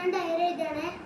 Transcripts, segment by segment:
ഞാൻ ഡയറി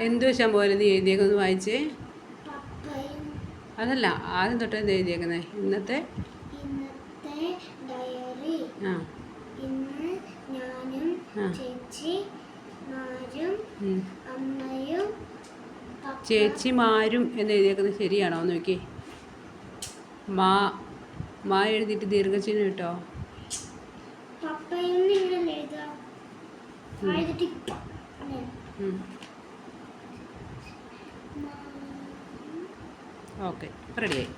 എന്തു വശം പോലെ നീ എഴുതിയേക്കൊന്ന് വായിച്ചേ? അതല്ല ആദ്യം തൊട്ട് എന്ത് എഴുതിയേക്കുന്നത് ഇന്നത്തെ? ആ. ചേച്ചിമാരും എന്ന് എഴുതിയേക്കുന്നത് ശരിയാണോ നോക്കി. മാ മാ എഴുതിയിട്ട് ദീർഘചിഹ്നം കേട്ടോ പപ്പയും നിങ്ങളല്ലേ ഓക്കെ റെഡിയായി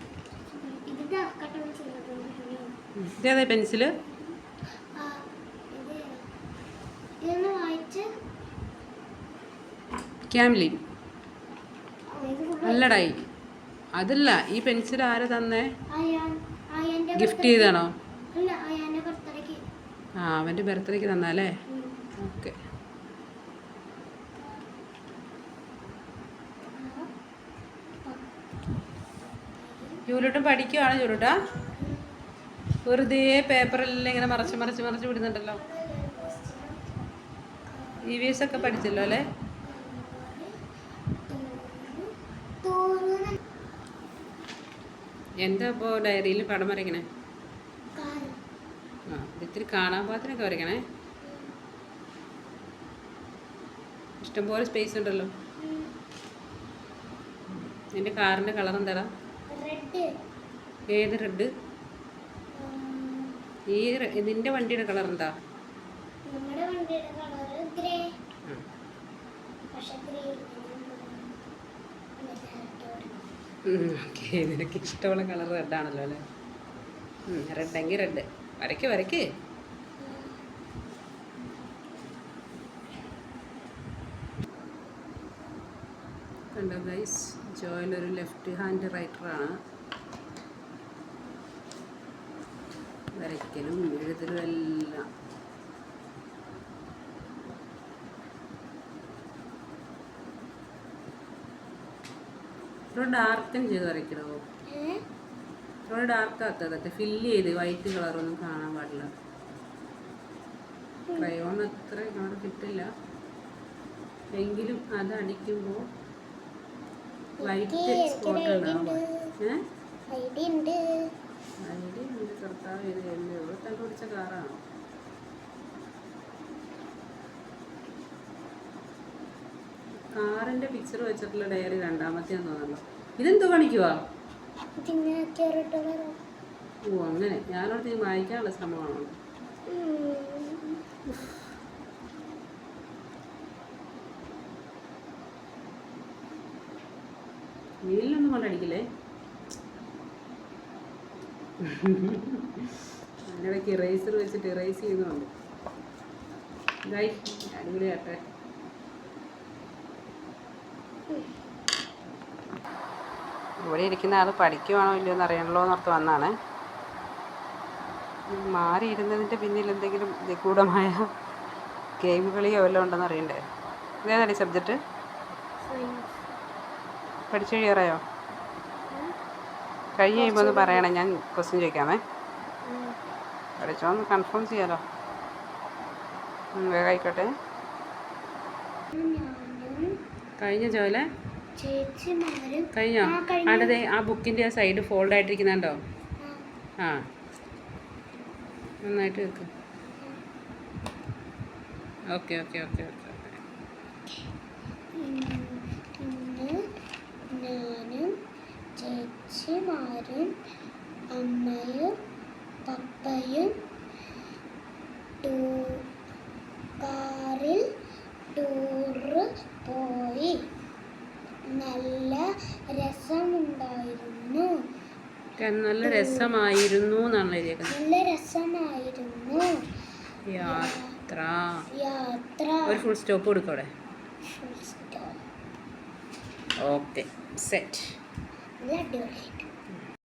ഇതേതാ പെൻസിൽ? ക്യാംലിൻ ഇത് അല്ലടായി. അതല്ല ഈ പെൻസിൽ ആരാ തന്നേ? ഗിഫ്റ്റ് ചെയ്താണോ ആ അവന്റെ ബർത്ത്ഡേക്ക് തന്നാലേ. ഓക്കെ. ജൂലൂട്ടൻ പഠിക്കുവാണ് ജൂലൂട്ടാ. വെറുതെ പേപ്പറെല്ലാം ഇങ്ങനെ മറച്ച് മറച്ച് മറച്ച് വിടുന്നുണ്ടല്ലോ. ഇ വി എസ് ഒക്കെ പഠിച്ചല്ലോ അല്ലേ? എന്താ ഇപ്പോൾ ഡയറിയിൽ പടം വരയ്ക്കണേ? ഇത്തിരി കാണാൻ പാത്രമൊക്കെ വരയ്ക്കണേ. ഇഷ്ടംപോലെ സ്പേസ് ഉണ്ടല്ലോ. എന്റെ കാറിന്റെ കളർ എന്താടാ? ഏത് റെഡ്? ഈ ഇതിന്റെ നിന്റെ വണ്ടിയുടെ കളർ എന്താ? ഓക്കെ. നിനക്ക് ഇഷ്ടമുള്ള കളർ റെഡാണല്ലോ അല്ലേ? റെഡെങ്കിൽ റെഡ് വരയ്ക്ക് വരയ്ക്ക്. കണ്ടോ ഗൈസ് ജോയൽ ഒരു ലെഫ്റ്റ് ഹാൻഡ് റൈറ്ററാണ് വരയ്ക്കലും എഴുതലും എല്ലാം. ഡാർക്കും ഡാർക്കൻ ചെയ്ത് വരയ്ക്കണോ? ഇത്രയും ഡാർക്ക് ആക്കാതൊക്കെ ഫില്ല് ചെയ്ത് വൈറ്റ് കളറൊന്നും കാണാൻ പാടില്ല. ക്രയോൺ അത്ര കളർ കിട്ടില്ല. എങ്കിലും അത് അടിക്കുമ്പോൾ വൈറ്റ് സ്പോട്ട് ഉണ്ടാവും ഏഹ് ഐഡിയ എല്ലാം ഇവിടെ കണ്ടുപിടിച്ച കാറാണോ. കാറിന്റെ പിക്ചർ വെച്ചിട്ടുള്ള ഡയറി രണ്ടാമത്തെയാന്ന് തോന്നുന്നു. ഇതെന്തോ പണിക്കുവാ? ഓ അങ്ങനെ. ഞാനോട് നീ വായിക്കാനുള്ള ശ്രമമാണോ? വീലിലൊന്നും കൊണ്ടടിക്കില്ലേ? അതിനിടയ്ക്ക് ഇറേസർ വെച്ചിട്ട് ഇറേസ് ചെയ്യുന്നുണ്ട്. ഇതായി. അടിപൊളിയാട്ടെ ഇവിടെ ഇരിക്കുന്ന ആൾ പഠിക്കുവാണോ ഇല്ലയോ എന്ന് അറിയണല്ലോ എന്നോർത്ത് വന്നാണ്. മാറിയിരുന്നതിന്റെ പിന്നിൽ എന്തെങ്കിലും നിഗൂഢമായ ഗെയിം കളിയോ വല്ലതും ഉണ്ടെന്ന് അറിയണ്ടേ? ഇതേതാണ് സബ്ജക്റ്റ് പഠിച്ചു കഴിയാറായോ കഴിഞ്ഞ് കഴിയുമ്പോൾ ഒന്ന് പറയണേ. ഞാൻ ക്വസ്റ്റ്യൻ ചോദിക്കാമേ. പഠിച്ചോ ഒന്ന് കൺഫേം ചെയ്യാലോ. വേഗം ആയിക്കോട്ടെ. കഴിഞ്ഞ ജോലെ കഴിഞ്ഞോ? അടുത്ത ആ ബുക്കിന്റെ ആ സൈഡ് ഫോൾഡ് ആയിട്ടിരിക്കുന്നുണ്ടോ? ആ. നന്നായിട്ട് വെക്ക്. Okay okay okay okay okay. ചേച്ചിമാരും അമ്മയും പപ്പയും ടൂ- കാറിൽ ടൂറ് പോയി. നല്ല രസമുണ്ടായിരുന്നു. നല്ല രസമായിരുന്നു എന്നാണ് നല്ല രസമായിരുന്നു. യാത്ര. യാത്ര. ഒരു ഫുൾ സ്റ്റോപ്പ് കൊടുക്കോടെ ഫുൾ സ്റ്റോപ്പ് ഓക്കെ സെറ്റ് നല്ല അടിപൊളിയായിട്ട്